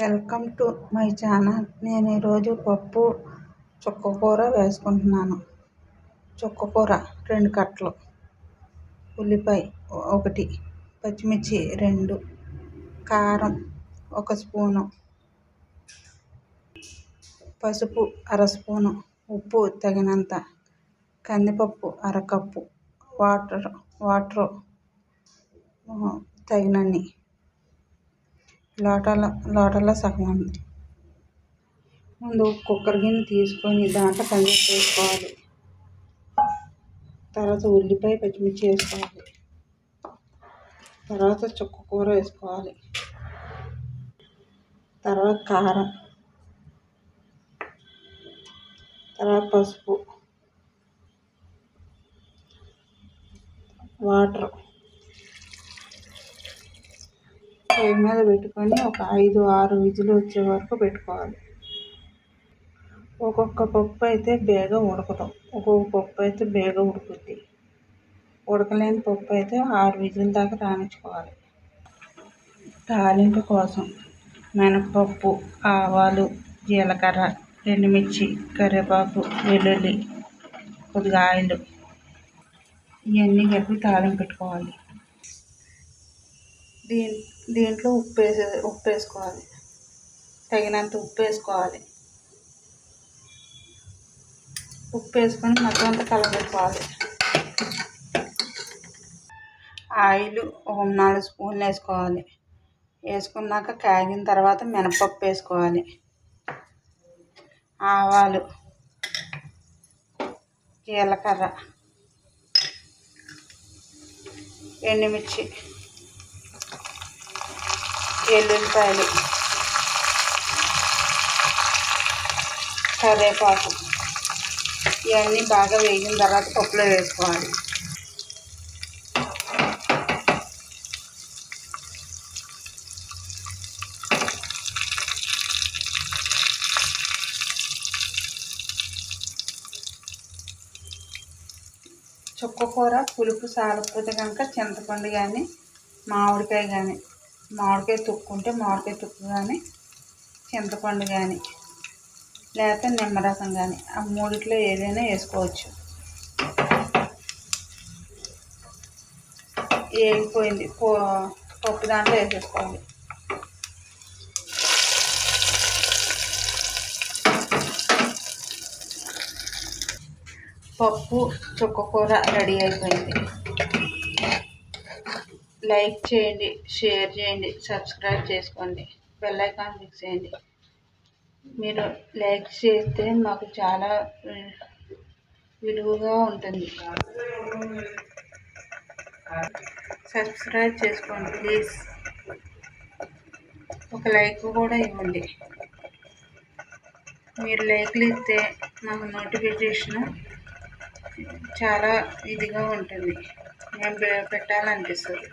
Welcome to my channel. నేను ఈరోజు పప్పు చుక్కకూర వేసుకుంటున్నాను. చుక్కకూర రెండు కట్టలు. ఉల్లిపాయ ఒకటి పచ్చిమిర్చి రెండు కారం ఒక స్పూను పసుపు అర స్పూను ఉప్పు తగినంత కందిపప్పు అరకప్పు వాటర్ వాటర్ తగినన్ని లోటల లోటల సగం ఉంది. ముందు కుక్కర్ గిన్నె తీసుకొని దాంట్లో కందిపప్పు వేసుకోవాలి. తర్వాత ఉల్లిపాయ పచ్చిమిర్చి వేసుకోవాలి. తర్వాత చుక్క కూర వేసుకోవాలి. తర్వాత కారం. తర్వాత పసుపు. వాటర్. ఫ్లేమ్ మీద పెట్టుకొని ఒక ఐదు ఆరు విజులు వచ్చే వరకు పెట్టుకోవాలి. ఒక్కొక్క పప్పు అయితే బేగ ఉడకదు ఒక్కొక్క పప్పు అయితే బేగ ఉడుకుద్ది. ఉడకలేని పప్పు అయితే ఆరు విజుల దాకా రాణించుకోవాలి. తాలింపు కోసం మినపప్పు ఆవాలు జీలకర్ర ఎండుమిర్చి కరివేపాకు వెల్లుల్లి కొద్దిగా ఆయిల్. ఇవన్నీ కలిపి తాలింపు పెట్టుకోవాలి. దీం దీంట్లో ఉప్పు వేసే ఉప్పు వేసుకోవాలి తగినంత ఉప్పు వేసుకోవాలి ఉప్పు వేసుకొని మొత్తం అంతా కలబెట్టుకోవాలి. ఆయిల్ ఒక నాలుగు స్పూన్లు వేసుకోవాలి. వేసుకున్నాక కాగిన తర్వాత మినపప్పు వేసుకోవాలి. ఆవాలు జీలకర్ర ఎండుమిర్చి ఎల్లుల్లిపాయలు కరివేపాకు. ఇవన్నీ బాగా వేగిన తర్వాత పప్పులో వేసుకోవాలి. చుక్క కూర పులుపు సాలకపోతే కనుక చింతపండు కానీ మామిడికాయ కానీ మామిడికాయ తొక్కుంటే మామిడికాయ తొక్కు కానీ చింతపండు కానీ లేకపోతే నిమ్మరసం కానీ ఆ మూడిట్లో ఏదైనా వేసుకోవచ్చు. వేగిపోయింది పో పప్పు దాంట్లో వేసేసుకోవాలి. పప్పు చుక్కకూర రెడీ అయిపోయింది. లైక్ చేయండి షేర్ చేయండి సబ్స్క్రైబ్ చేసుకోండి. బెల్ ఐకాన్ క్లిక్ చేయండి. మీరు లైక్ చేస్తే మాకు చాలా విలువగా ఉంటుంది. సబ్స్క్రైబ్ చేసుకోండి ప్లీజ్. ఒక లైక్ కూడా ఇవ్వండి. మీరు లైక్లు ఇస్తే మాకు నోటిఫికేషన్ చాలా ఇదిగా ఉంటుంది. మేము పెట్టాలనిపిస్తుంది.